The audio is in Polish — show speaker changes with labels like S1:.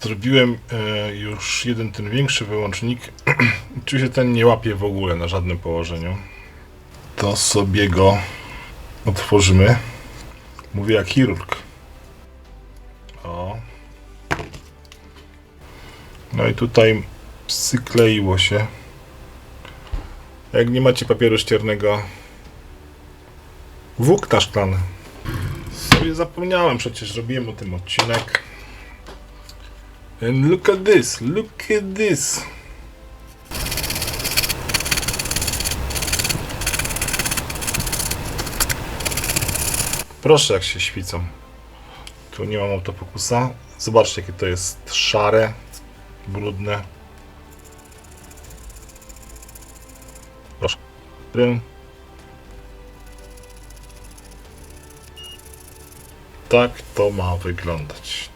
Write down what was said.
S1: Zrobiłem e, już jeden ten większy wyłącznik. Czy się ten nie łapie w ogóle na żadnym położeniu? To sobie go otworzymy. Mówię jak chirurg. O. No i tutaj przykleiło się. Jak nie macie papieru ściernego, włókna szklane. Sobie zapomniałem, przecież robiłem o tym odcinek. And look at this, look at this. Proszę jak się świcą. Tu nie mam autofokusa. Zobaczcie jakie to jest szare, brudne. Proszę. Rym. Tak to ma wyglądać.